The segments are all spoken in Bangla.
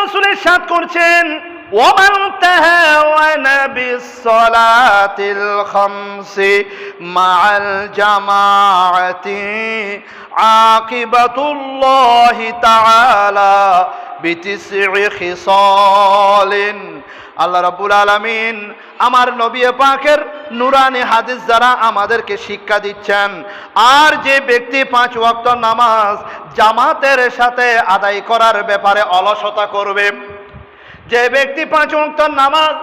রসুলের সাথ করছেন ومن تهاون بالصلاة الخمس مع الجماعة عاقبة الله تعالى بتسع خصال আল্লাহ রাব্বুল আলামিন আমার নবী পাকের নুরানি হাদিস দ্বারা আমাদেরকে শিক্ষা দিচ্ছেন আর যে ব্যক্তি পাঁচ ওয়াক্ত নামাজ জামাতের সাথে আদায় করার ব্যাপারে অলসতা করবে যে ব্যক্তি পাঁচ ওয়াক্ত নামাজ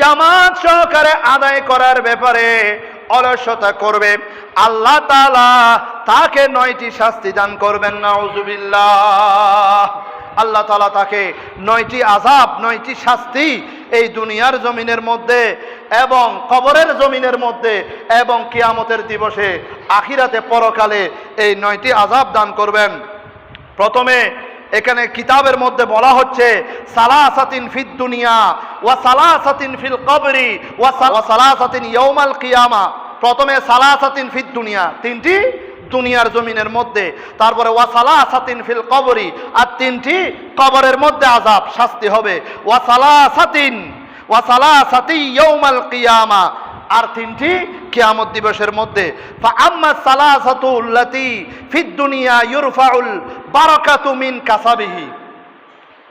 জামাত সহকারে আদায় করার ব্যাপারে অলসতা করবে। আল্লাহ তাআলা তাকে নয়টি শাস্তি দান করবেন না নাউজুবিল্লাহ। আল্লাহ তালা তাকে নয়টি আজাব নয়টি শাস্তি এই দুনিয়ার জমিনের মধ্যে এবং কবরের জমিনের মধ্যে এবং কিয়ামতের দিবসে, আখিরাতে পরকালে এই নয়টি আজাব দান করবেন। প্রথমে এখানে কিতাবের মধ্যে বলা হচ্ছে, সালাসাতিন ফিদ দুনিয়া, ওয়া সালাসাতিন ফিল কবরি, ওয়া সালাসাতিন ইয়ৌমাল কিয়ামা। প্রথমে সালাসাতিন ফিদ দুনিয়া, তিনটি দুনিয়ার জমিনের মধ্যে। তারপরে ওয়াসালা সাতিন ফিল কবরি, আর তিনটি কবরের মধ্যে আজাব শাস্তি হবে। ওয়াসালা সাতিন ওয়াসালা সাতি ইয়ৌমাল কিয়ামা, আর তিনটি কিয়ামত দিবসের মধ্যে। আম্মা সালাসাতুল্লাতি ফিদ দুনিয়া ইউরফাউল বারাকাতু মিন কাসাবিহি।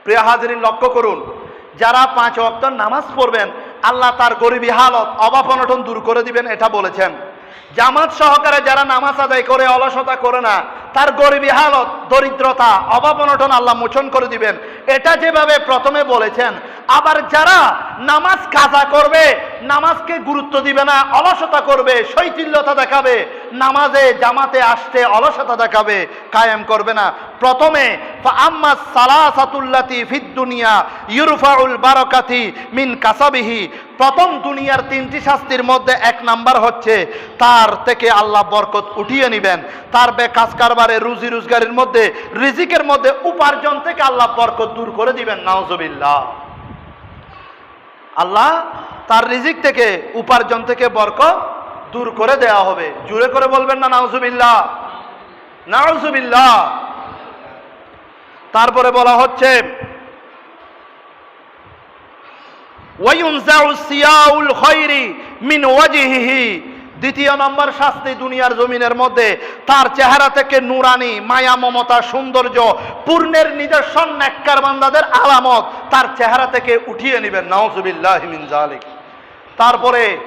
প্রিয় হাজরিন, লক্ষ্য করুন, যারা পাঁচ ওয়াক্ত নামাজ পড়বেন আল্লাহ তার গরিবী হালত, অভাব অনটন দূর করে দিবেন, এটা বলেছেন। জামাত সহকারে যারা নামাজ আদায় করে, অলসতা করে না, তার গরিবী হালত, দরিদ্রতা, অভাব অনটন আল্লাহ মোচন করে দিবেন। এটা যেভাবে প্রথমে বলেছেন আবার যারা নামাজ কাজা করবে, নামাজকে গুরুত্ব দিবে না, অলসতা করবে, শৈথিল্যতা দেখাবে, নামাজে জামাতে আসতে অলসতা দেখাবে, কায়েম করবে না। প্রথমে আম্মা সালাসাতুল্লাতি ফিদ দুনিয়া, ইউরফাউল বারাকাতি মিন কাসাবিহি। প্রথম দুনিয়ার তিনটি শাস্তির মধ্যে এক নাম্বার হচ্ছে, তার থেকে আল্লাহ বরকত উঠিয়ে নেবেন। তার বে কাজ কারবারে রুজি রোজগারের মধ্যে, রিজিকের মধ্যে উপার্জন থেকে আল্লাহ বরকত দূর করে দিবেন, নাউজুবিল্লাহ। আল্লাহ তার রিজিক থেকে, উপার্জন থেকে বর্ক দূর করে দেয়া হবে। জুড়ে করে বলবেন না, নাউজুবিল্লাহ। নাউজুবিল্লাহ। তারপরে বলা হচ্ছে ওয়ায়ুনজাউ সিয়াউল খৈরি মিন ওয়াজিহিহি দ্বিতীয় নম্বর শাস্তি দুনিয়ার জমিনের মধ্যে। তার চেহারা থেকে নুরানি, মায়া, মমতা, সৌন্দর্য, পূর্ণের নিদর্শন, নেককার বান্দাদের আলামত, তার চেহারা থেকে উঠিয়ে নেবেন। নাউজুবিল্লাহ মিন জালিক তারপরে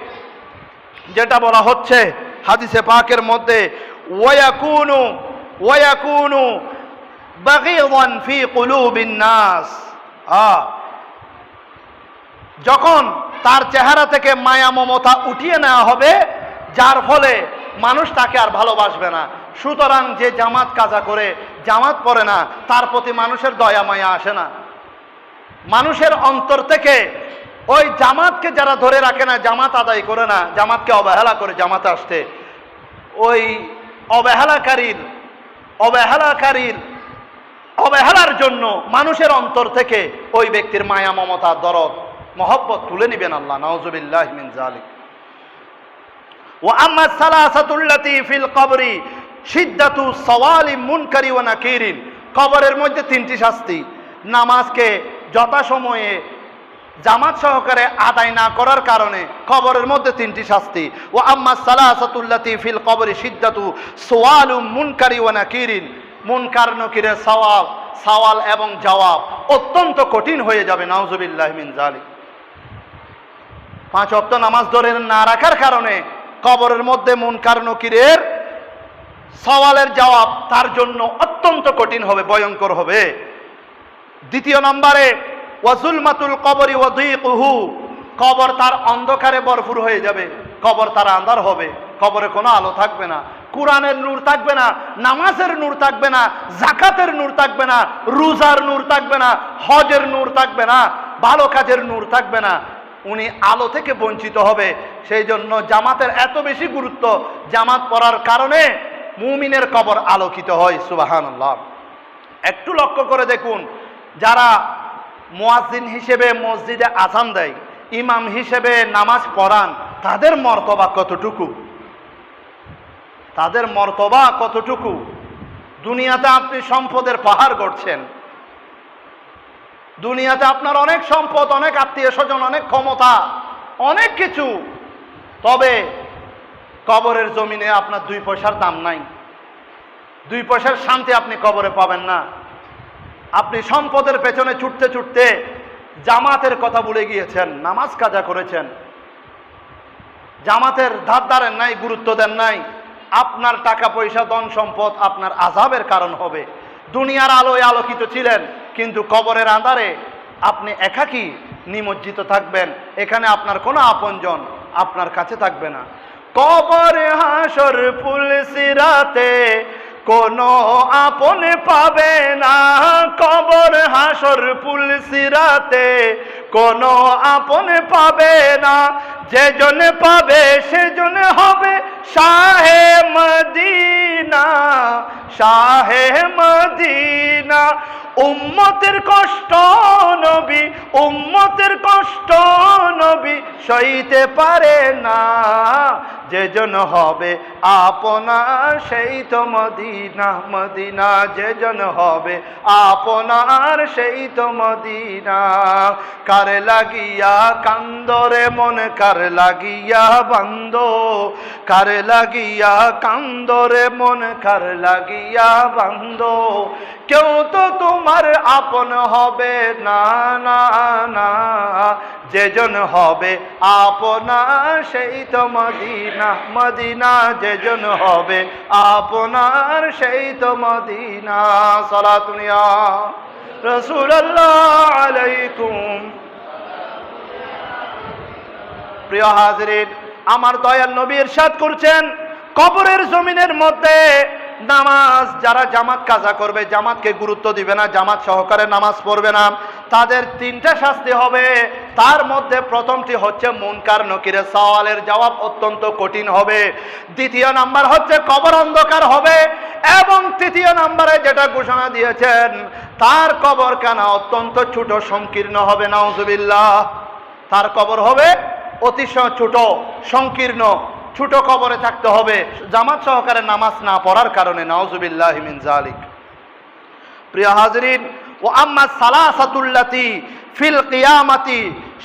যেটা বলা হচ্ছে হাদিসে পাকের মধ্যে, ওয়াকুনু ওয়াকুনু বাগিদান ফি কুলুবিন নাস। আ, যখন তার চেহারা থেকে মায়া, মমতা উঠিয়ে নেওয়া হবে যার ফলে মানুষ তাকে আর ভালোবাসবে না। সুতরাং যে জামাত কাজা করে, জামাত পড়ে না, তার প্রতি মানুষের দয়া মায়া আসে না। মানুষের অন্তর থেকে ওই জামাতকে যারা ধরে রাখে না, জামাত আদায় করে না, জামাতকে অবহেলা করে জামাতে আসতে। ওই অবহেলাকারীর অবহেলাকারীর, অবহেলার জন্য মানুষের অন্তর থেকে ওই ব্যক্তির মায়া, মমতা, দরদ, মহব্বত তুলে নিবেন আল্লাহ। নওজুবিল্লাহ মিন জালিক ও আম্মা সালাসাতুল্লাতি ফিল কবরি সিদ্ধাতু সওয়ালি মুনকারি ওয়া নাকিরিন। কবরের মধ্যে তিনটি শাস্তি। নামাজকে যথাসময়ে জামাত সহকারে আদায় না করার কারণে কবরের মধ্যে তিনটি শাস্তি। ও আম্মা সালাসাতুল্লাতি ফিল কবরি সিদ্ধাতু সোয়ালু মুনকারি ওয়া নাকিরিন। মুনকার, নকিরের সওয়াল সওয়াল এবং জবাব অত্যন্ত কঠিন হয়ে যাবে। নাউজুবিল্লাহ মিন জালিক পাঁচ অক্ত নামাজ ধরে না রাখার কারণে কবরের মধ্যে মুনকার নকিরের সওয়ালের জবাব তার জন্য অত্যন্ত কঠিন হবে, ভয়ঙ্কর হবে। দ্বিতীয় নম্বরে ওয়াজুলমাতুল কবরি ওয়াদুইকুহু কবর তার অন্ধকারে ভরপুর হয়ে যাবে, কবর তার আন্ধার হবে, কবরে কোনো আলো থাকবে না, কোরআনের নূর থাকবে না, নামাজের নূর থাকবে না জাকাতের নূর থাকবে না, রোজার নূর থাকবে না, হজের নূর থাকবে না, ভালো কাজের নূর থাকবে না উনি আলো থেকে বঞ্চিত হবে। সেই জন্য জামাতের এত বেশি গুরুত্ব জামাত পড়ার কারণে মুমিনের কবর আলোকিত হয় সুবাহান একটু লক্ষ্য করে দেখুন, যারা মোয়াজিন হিসেবে মসজিদে আজান দেয়, ইমাম হিসেবে নামাজ পড়ান, তাদের মর্তবা কতটুকু? তাদের মর্তবা কতটুকু? দুনিয়াতে আপনি সম্পদের পাহাড় গড়ছেন। দুনিয়াতে আপনার অনেক সম্পদ, অনেক আত্মীয় স্বজন, অনেক ক্ষমতা, অনেক কিছু। তবে কবরের জমিনে আপনার দুই পয়সার দাম নাই। দুই পয়সার শান্তি আপনি কবরে পাবেন না। আপনি সম্পদের পেছনে ছুটতে ছুটতে জামাতের কথা ভুলে গিয়েছেন, নামাজ কাজা করেছেন। জামাতের ধার ধারেন নাই, গুরুত্ব দেন নাই। আপনার টাকা পয়সা, ধন সম্পদ আপনার আজাবের কারণ হবে। দুনিয়ার আলোয় আলোকিত ছিলেন। কিন্তু কবরের আঁধারে আপনি একাকি নিমজ্জিত থাকবেন। এখানে আপনার কোনো আপনজন আপনার কাছে থাকবে না। কবর হাসর পুলসিরাতে কোনো আপন পাবে না। কবর হাসর পুলসিরাতে কোনো আপনে পাবে না। যে জনে পাবে সেজনে হবে শাহে মদিনা শাহে মদিনা। উম্মতের কষ্ট নবী, উম্মতের কষ্ট নবী সইতে পারে না। যেজন হবে আপনার, সেই তো মদিনা মদিনা। যেজন হবে আপনার, সেই তো মদিনা। কার লাগিয়া কান্দরে মন, কার লাগিয়া বান্দ। কার লাগিয়া কান্দরে মন, কার লাগিয়া বান্দ। কেউ তো তোমার আপন হবে না না না। যেজন হবে, আপনার সেই তো মদিনা মদিনা যেজন হবে, আপনার সেই তো মদিনা। সালাতুনিয়া রসুল্লাহ আলাইকুম। প্রিয় হাজরিন, আমার দয়াল নবী ইরশাদ করছেন, কবরের জমিনের মধ্যে নামাজ, যারা জামাত কাজা করবে, জামাতকে গুরুত্ব দিবে না, জামাত সহকারে নামাজ পড়বে না। তাদের তিনটা শাস্তি হবে। তার মধ্যে প্রথমটি হচ্ছে মুনকার নকিরে সওয়ালের জবাব অত্যন্ত কঠিন হবে। দ্বিতীয় নাম্বার হচ্ছে কবর অন্ধকার হবে এবং তৃতীয় নাম্বারে যেটা ঘোষণা দিয়েছেন, তার কবর কানা অত্যন্ত ছোট, সংকীর্ণ হবে, নাউজুবিল্লাহ। তার কবর হবে অতিশয় ছোট, সংকীর্ণ, ছোট কবরে থাকতে হবে। জামাত সহকারে নামাজ না পড়ার কারণে নওজুবিল্লাহ মিন জালিক প্রিয় হাজরিন ও আম্মা সালাসাতুল্লাতি ফিল কিয়ামাতি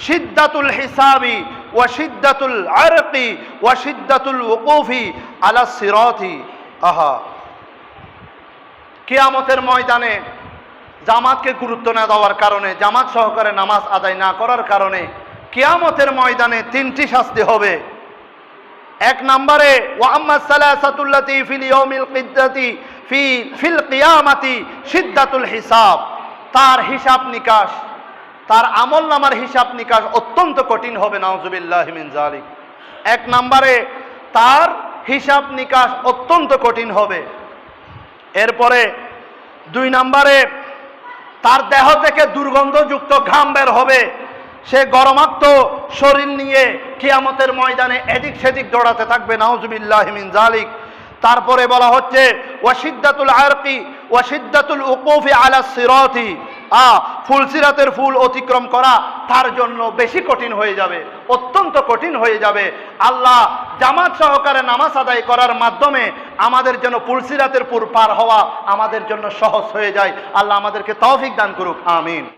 শিদ্দাতুল হিসাবি ওয়া শিদ্দাতুল আরকি ওয়া শিদ্দাতুল ওকুফি আলা সিরাতি। আহা। কিয়ামতের ময়দানে জামাতকে গুরুত্ব না দেওয়ার কারণে, জামাত সহকারে নামাজ আদায় না করার কারণে কিয়ামতের ময়দানে তিনটি শাস্তি হবে। এক নম্বরে ওয়াম্মা সালাসাতুল্লাতি ফিল ইয়াউমিল কিদ্দাতি ফি, ফিল কিয়ামাতি সিদ্দাতুল হিসাব। তার হিসাব নিকাশ, তার আমল নামার হিসাব নিকাশ অত্যন্ত কঠিন হবে নাউজুবিল্লাহমিন জালিক এক নম্বরে, তার হিসাব নিকাশ অত্যন্ত কঠিন হবে। এরপরে, দুই নম্বরে, তার দেহ থেকে দুর্গন্ধযুক্ত ঘাম বের হবে। সে গরমাক্ত শরীর নিয়ে কিয়ামতের ময়দানে এদিক সেদিক দৌড়াতে থাকবে, নাউজুবিল্লাহ মিন জালিক তারপরে বলা হচ্ছে ওয়াসিদ্দাতুল আরকি ওয়াসিদ্দাতুল উকুফি আলা সিরতি। আ ফুলসিরাতের ফুল অতিক্রম করা তার জন্য বেশি কঠিন হয়ে যাবে, অত্যন্ত কঠিন হয়ে যাবে। আল্লাহ জামাত সহকারে নামাজ আদায় করার মাধ্যমে আমাদের জন্য ফুলসিরাতের পুর পার হওয়া আমাদের জন্য সহজ হয়ে যায়। আল্লাহ আমাদেরকে তৌফিক দান করুক, আমিন।